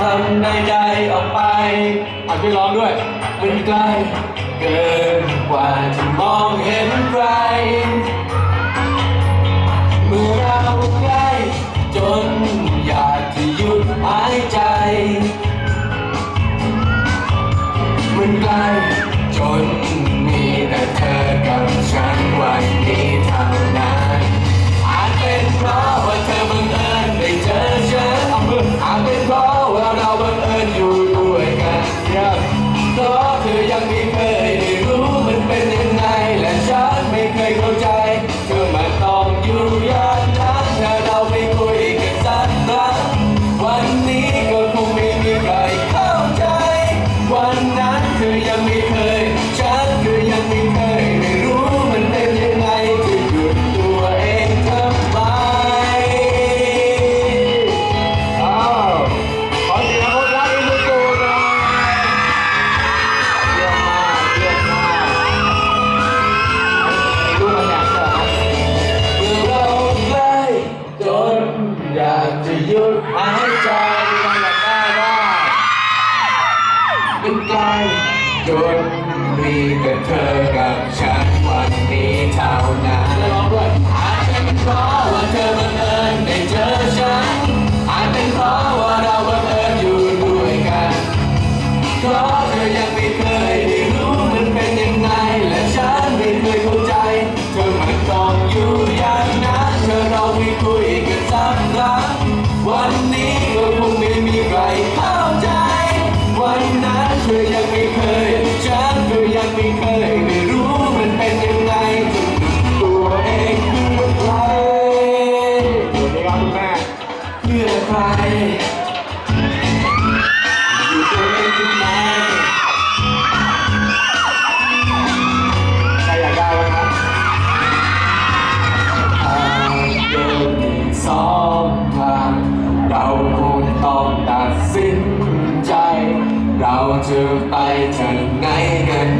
ทำใดๆออกไปอะช่ร้องด้วย มันไกลเกินกว่าจะมองเห็น ยุดหายใจมันอยากได้ว่ามันไกลจนมีแต่เธอกับฉันวันนี้เท่านั้นจะร้องด้วยอาจเป็นเพราะว่าเธอบังเอิญได้เจอฉันอาจเป็นเพราะว่าเราบังเอิญอยู่ด้วยกันเพราะเธอยังไม่เคยได้รู้มันเป็นยังไงและฉันไม่เคยเข้าใจ เธอมันต้องอยู่อย่างนั้นเธอเราไม่คุยกันสักครั้งวันนี้ พื่อใครอยู่ตัวเองทำไมใครอยากได้บ้างครับทางเดินมีสองทางเราคงต้องตัดสินใจ เราจะไปทางไหนกัน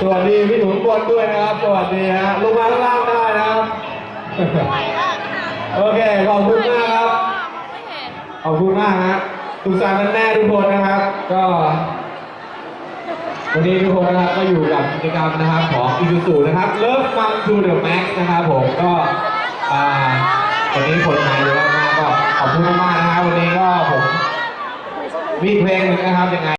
สวัสดีพี่ถุงบนด้วยนะครับ สวัสดีฮะลงมาข้างล่างได้นะครับโอเคขอบคุณมากครับขอบคุณมากฮะทุกสารนั้นแน่ทุกคนนะครับ ก็วันนี้ทุกคนนะครับก็อยู่กับกิจกรรมนะครับของอีซูซูนะครับ Love Fun to the Max นะครับผมก็อ่าวันนี้ผลงานเยอะมากก็ขอบคุณมากๆนะครับวันนี้ก็ผมมีเพลงหนึ่งนะครับยังไง